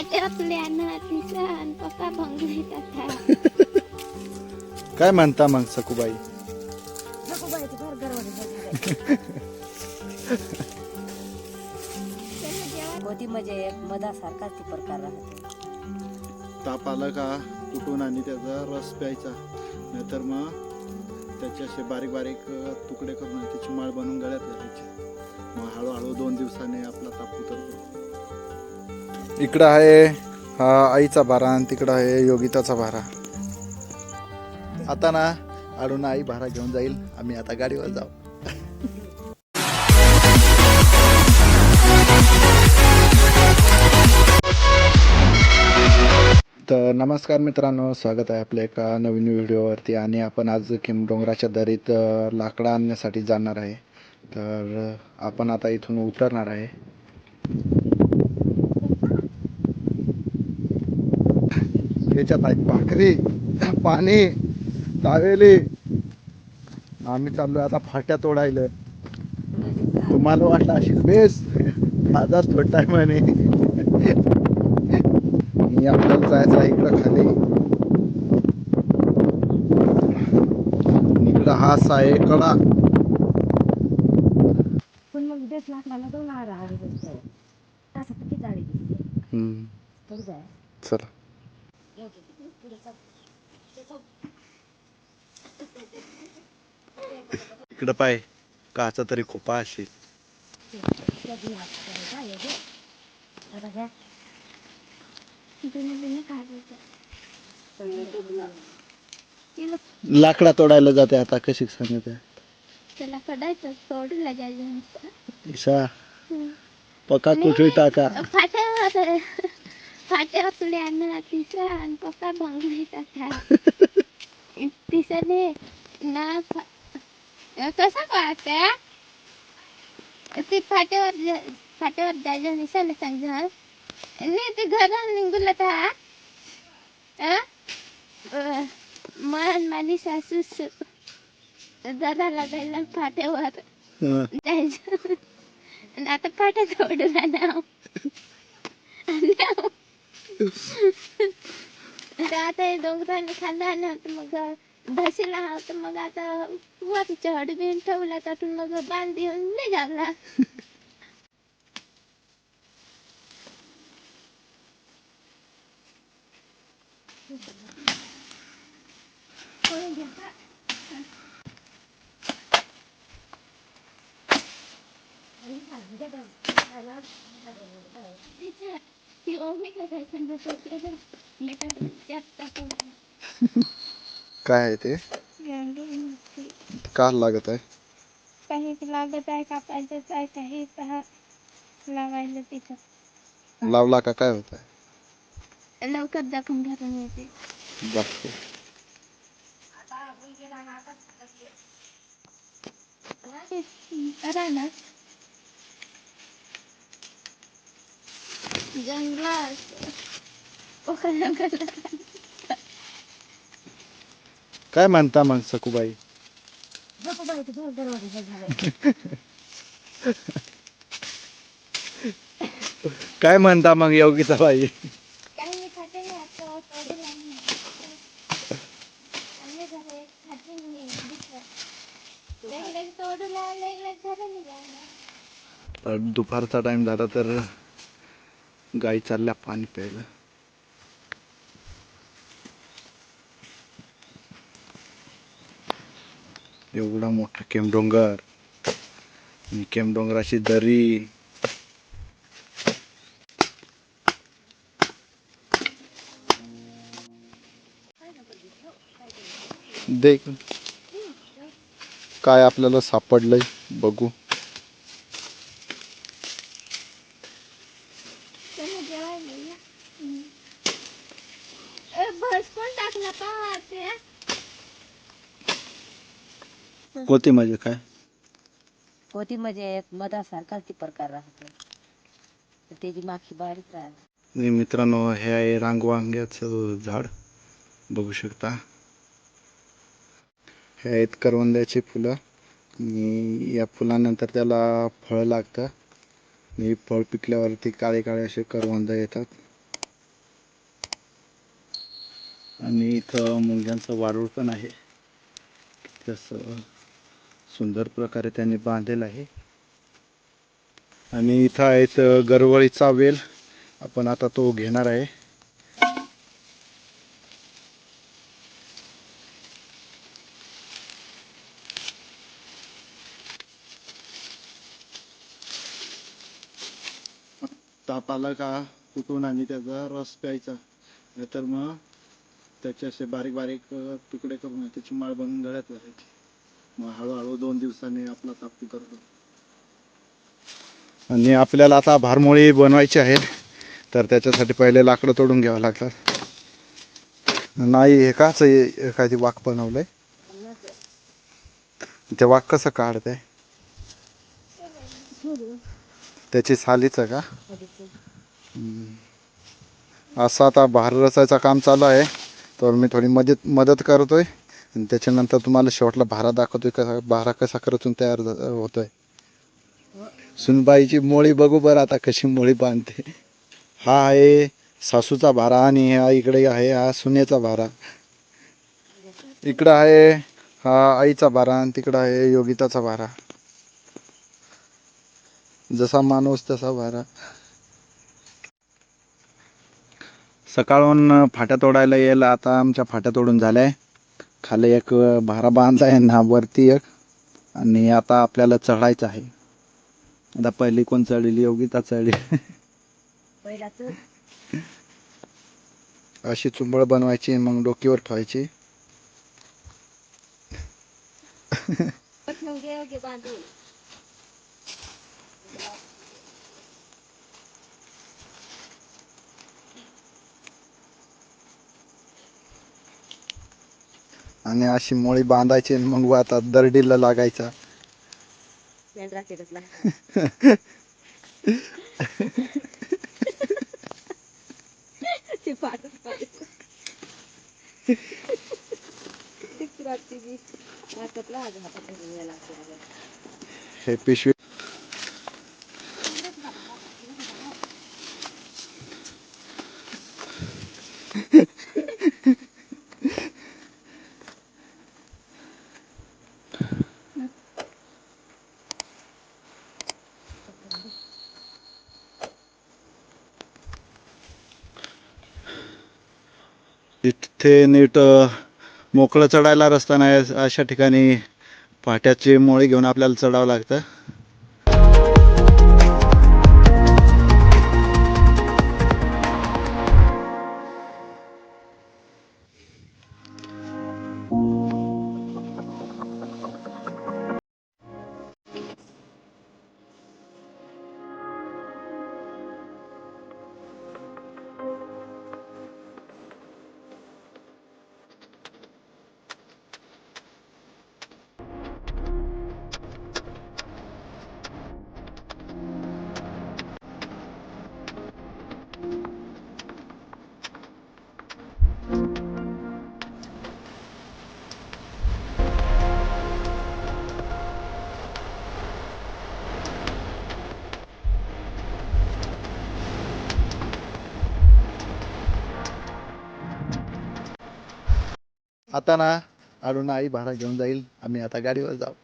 फाट्यातल्यानं तिसन पप्पा भंगलीत आता. काय म्हणता मग सकुबाई होती म्हणजे एक मधासारखाच ती प्रकार राहतो. ताप आला का कुटून आणि त्याचा रस प्यायचा? नाहीतर मग त्याचे असे बारीक बारीक तुकडे करून त्याची माळ बनवून गळ्यात घालायची. मग हळूहळू दोन दिवसाने आपला ताप उतरतो. इकडं आहे हा आईचा भारा आणि तिकडं आहे योगिताचा भारा आता ना अडून आई भारा घेऊन जाईल आम्ही आता गाडीवर जाऊ. तर नमस्कार मित्रांनो स्वागत आहे आपल्या एका नवीन व्हिडिओवरती आणि आपण आज किमडोंगराच्या दरीत लाकडं आणण्यासाठी जाणार आहे. तर आपण आता इथून उतरणार आहे. याच्यात आहे भाकरी पाणी दावेली. आम्ही चाललोय आता फाट्या तोडायला. तुम्हाला वाटलं अशी बेस? माझाच थोड टाइम आणि आपल्याला जायचं आहे इकडं खाली. इकडं हा आहे कडा पण मग देश तो जाय. चला. इकडं पाय काचा तरी खोपा असेल. लाकडा तोडायला जाते आता कशी सांगत? त्याला कडायचं सोडलं जायचं नुसतं. ईशा पका कुठे टाका. फाट्यावर फाट्यातल्यानं तिसन पप्पा भंगलीत आता. तिसने ना कसा पाहत्या ते फाट्यावर फाट्यावर जायचं निशाला सांग नाही ते घरात निघून था मन माझी सासू जरा लागायला फाट्यावर. जायचं. आणि आता फाट्या सोडून राहणार आता हे डोंगराने खाल्ला ना तर मग धसीला हा तर मग आता वर चढ बिन ठेवला त्यातून मग बांध देऊन नाही झाला ती ओमी काय आहे ते. का लागत आहे? काही लागत आहे कापायचं आहे काही लावायला तिथं लावला का? काय होत आहे? लवकर दाखवून घरून येते दाखव. राहणार जंगलात काय म्हणता मग सकुबाई काय म्हणता मग योगिता बाई दुपारचा टाइम झाला तर गाई चालल्या पाणी प्यायला. एवढा मोठा केमडोंगर. आणि केमडोंगराची दरी. देख. काय आपल्याला सापडलंय बघू. जेवायला पण टाकला पहा ते. होते म्हणजे काय? होती म्हणजे एक मधासारखाच ती प्रकार राहतो. तर त्याची माखी बारीक राहते. आणि मित्रांनो हे आहे रांगवांग्याचं झाड. बघू शकता. हे आहेत करवंद्याची फुलं. आणि या फुलानंतर त्याला फळ लागतं. हे फळ पिकल्यावरती काळे काळे असे करवंद येतात. आणि इथं मुंग्यांचं वाळूळ पण आहे. तसं सुंदर प्रकारे त्यांनी बांधलेलं आहे. आणि इथं आहेत गरवळीचा वेल. आपण आता तो घेणार आहे. ताप आला का कुटून आणि त्याचा रस प्यायचा. नाहीतर मग त्याचे असे बारीक बारीक तुकडे करून त्याची माळ बनवून गळ्यात घालायची मग हळूहळू दोन दिवसांनी आपला ताप करतो. आणि आपल्याला आता भारमोळी बनवायची आहेत तर त्याच्यासाठी पहिले लाकडं तोडून घ्यावं लागतात. नाही हे काच एखादी वाक बनवलंय? ते वाक कसं काढतंय? त्याची सालीचं का? असं आता भार रसायचं काम चालू आहे. तर मी थोडी मदत मदत करतोय. आणि त्याच्यानंतर तुम्हाला शेवटला भारा दाखवतोय कसा भारा कसा करतून तयार झा- होतोय. सुनबाईची मोळी बघू बरं आता कशी मोळी बांधते. हा आहे सासूचा भारा आणि हा इकडे आहे हा सुनेचा भारा. इकडं आहे हा आईचा भारा आणि तिकडं आहे योगिताचा भारा. जसा माणूस तसा भारा सकाळून फाट्या तोडायला यायला आता आमच्या फाट्या तोडून झाल्या आहे. खाली एक भारा बांधला आहे ना वरती एक. आणि आता आपल्याला चढायचं आहे. आता पहिली कोण चढली योगिता चढली. पहिलाच. अशी चुंबळ बनवायची मग डोकीवर ठेवायची. बांधून. आणि अशी मोळी बांधायची आणि मग आता दरडीला लागायचा. मेंढरा केलं ते पाडत पाडत ती वाटते की हातातला आज हातात घ्यायला लागते. हे पिशवी इथे नीट मोकळं चढायला रस्ता नाही अशा ठिकाणी पाट्याची मोळी घेऊन आपल्याला चढावं लागतं. आता ना अरुणा आई भाडा घेऊन जाईल. आम्ही आता गाडीवर जाऊ.